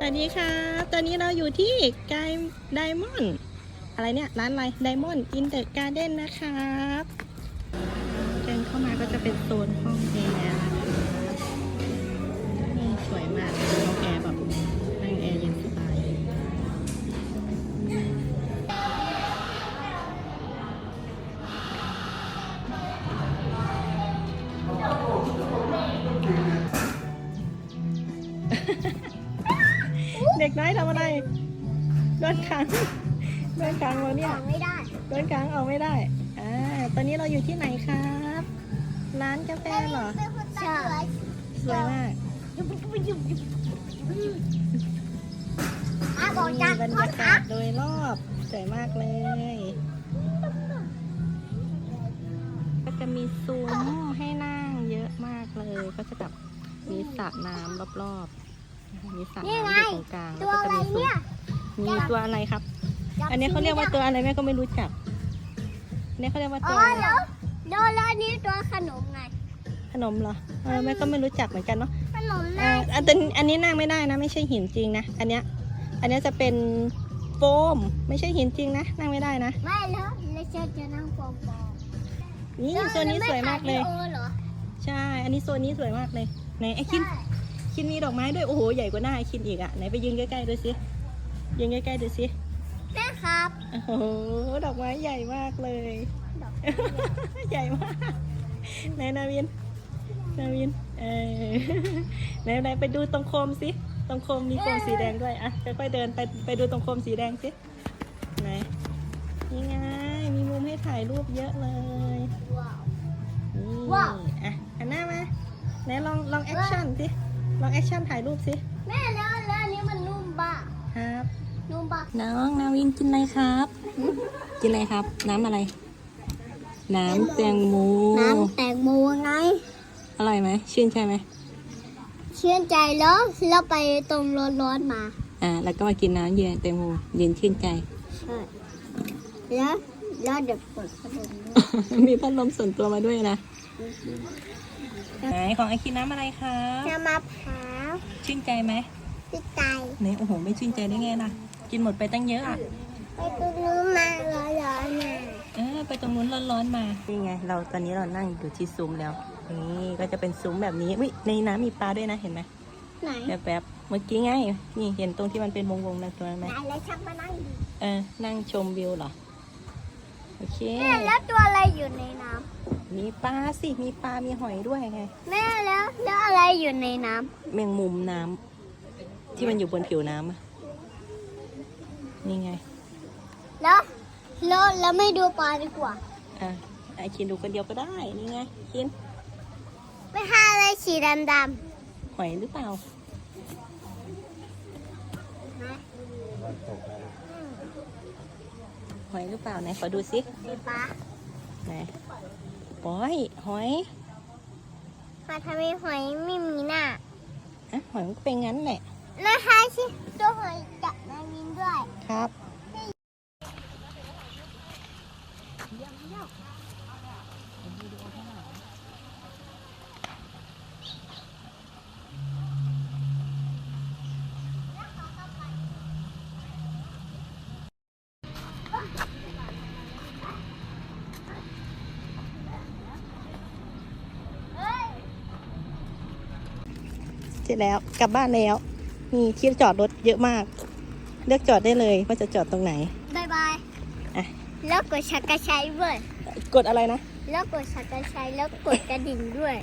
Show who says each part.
Speaker 1: สวัสดีค่ะ ตอนนี้เราอยู่ที่ไกไดมอนด์อะไรเนี่ย ร้านอะไรไดมอนด์อินเตอร์การ์เด้นนะครับเดินเข้ามาก็จะเป็นโซนห้องแอร์นะครับนี่สวยมาก ด็กน้อยทำอะไรโดนขังโดนขังเราเนี่ย
Speaker 2: ไม่ได้
Speaker 1: โดนขังออกไม่ได้ อ่า ตอนนี้เราอยู่ที่ไหนครับ ร้านกาแฟเหรอ
Speaker 2: ใช่
Speaker 1: สวยมาก
Speaker 2: ยุบยุบยุบยุบอะบอก
Speaker 1: มี
Speaker 2: จาก
Speaker 1: บรร
Speaker 2: พ่อยา
Speaker 1: กา
Speaker 2: ค่ะ
Speaker 1: ศโดยรอบสวยมากเลย ก็จะมีซุ้มให้นั่งเยอะมากเลย ก็จะแบบมีสระน้ำรอบๆนะคะ มีสระน้ำอยู่ตรงกลาง
Speaker 2: ตัว
Speaker 1: แล้ว
Speaker 2: อะ
Speaker 1: ก็
Speaker 2: ไร
Speaker 1: จะมีซุ้ม
Speaker 2: เนี่ย
Speaker 1: มีตัวอะไรครับ อันนี้เขาเรียกว่าตัวอะไรแม่ก็ไม่รู้จักอันนี้เขาเรียกว่า
Speaker 2: อ๋
Speaker 1: ตั
Speaker 2: อ
Speaker 1: วอะไร
Speaker 2: แล้วแล้วแล้วอันนี้ตัวขนมไง
Speaker 1: ขนมเหรอเออแม่ก็ไม่รู้จักเหมือนกันเนาะ
Speaker 2: ขนม
Speaker 1: อ่า
Speaker 2: น่า
Speaker 1: อันนี้อันนี้นั่งไม่ได้นะ ไม่ใช่หินจริงนะอันเนี้ยอันเนี้ยจะเป็นโฟมไม่ใช่หินจริงนะนั่งไม่ได้นะ
Speaker 2: ไม่แล้วแล้วเชฟจะนั่งฟองฟอง
Speaker 1: นี่โซนนี้สวยมากเลย
Speaker 2: แวไม่ถ่วิดีโอเหรอ
Speaker 1: ใช่ อันนี้โซนนี้สวยมากเลยไหนไอ้คิน
Speaker 2: ใช่
Speaker 1: คินมีดอกไม้ด้วยโอ้โหใหญ่กว่าหน้าไอ้คินอีกอะไหนไปยืนใกล้ๆดูสิยืนใกล้ๆดูสิ
Speaker 2: แม่ครับ
Speaker 1: โอ้โหดอกไม้ใหญ่มากเลย
Speaker 2: ดอก
Speaker 1: ใหญ่มากไหนนาวินนาวินเออไหนไหนไปดูตรงโคมสิตรงโคมมีโคมสีแดงด้วยอะค่อยๆเดินไปไปดูตรงโคมสีแดงสิไหนนี่ไงมีมุมให้ถ่ายรูปเยอะเลย
Speaker 2: ว้าว
Speaker 1: นี่
Speaker 2: ว้าว
Speaker 1: อะหันหน้ามาไหนลองลองแอคชั่นสิ ลองแอคชั่นถ่ายรูปสิ
Speaker 2: แม่แล้วแล้วอันนี้มันนุ่มบ้า
Speaker 1: ครับ
Speaker 2: นุ่มบ้า
Speaker 1: น้องนาวินกินอะไรครับ กินอะไรครับ น้ำอะไร น้ำแตงโม
Speaker 2: น้ำแตงโมไง
Speaker 1: อร่อยไหม ชื่นใจไหม
Speaker 2: ชื่นใจแล้วแล้วไปตรงร้อนๆมา
Speaker 1: อ่า แล้วก็มากินน้ำเย็นแตงโมเย็นชื่นใจ
Speaker 2: ใช่แล้วแล้วเดี๋ยวเปิดพัดลมด้วย
Speaker 1: มีพัดลมส่วนตัวมาด้วยนะ ไหนของไอคิดน้ำอะไรครับ
Speaker 2: น้ำมะพร้าว
Speaker 1: ชื่นใจไหม
Speaker 2: พี่ไต
Speaker 1: ไหนโอ้โหไม่ชื่นใจได้ไงล่ะ กินหมดไปตั้งเยอะอะ
Speaker 2: ไปตรงนู้นมาร้อนๆน่ะ
Speaker 1: เออไปตรงนู้นร้อนๆมานี่ไง เราตอนนี้เรานั่งอยู่ที่ซุ้มแล้วนี่ก็จะเป็นซุ้มแบบนี้วิในน้ำมีปลาด้วยนะเห็นไหม
Speaker 2: ไหน
Speaker 1: แบบแบบๆเมื่อกี้ไงนี่เห็นตรงที่มันเป็นวงวงๆนั่นตัวนั้นไหม
Speaker 2: ไหนแล้วชักมานั่งดู
Speaker 1: เออนั่งชมวิวเหรอโอเค
Speaker 2: แม่แล้วตัวอะไรอยู่ในน้
Speaker 1: มีปลาสิ มีปลา มีหอยด้วยไงำ
Speaker 2: แม่แล้วแล้วอะไรอยู่ในน้
Speaker 1: แมงมุมน้ำที่มันอยู่บนผิวน้ำอะนี่ไงำ
Speaker 2: แล้วแล้วแล้วไม่ดูปลาดีกว่า
Speaker 1: อะไอคินดูคนเดียวก็ได้ นี่ไง คิน
Speaker 2: ไม่หาอะไรสีดำ
Speaker 1: หอยหรือเปล่า
Speaker 2: ๆนะ
Speaker 1: หอยหรือเปล่าไหนขอดูสิ
Speaker 2: สีปลา
Speaker 1: ไหน ปอยหอย
Speaker 2: มาทำไมหอยไม่มีหน้า
Speaker 1: อะหอยมันก็เป็นงั้นแหละ
Speaker 2: นะคะชิตัวหอยจับนาวินด้วย
Speaker 1: ครับ เสร็จแล้วกลับบ้านแล้ว มีที่จอดรถเยอะมาก เลือกจอดได้เลยว่าจะจอดตรงไหน
Speaker 2: บายบาย
Speaker 1: อะ
Speaker 2: แล้วกดชักกระชัยด้วย
Speaker 1: กดอะไรนะ
Speaker 2: แล้วกดชักกระชัยแล้วกดกระดิ่งด้วย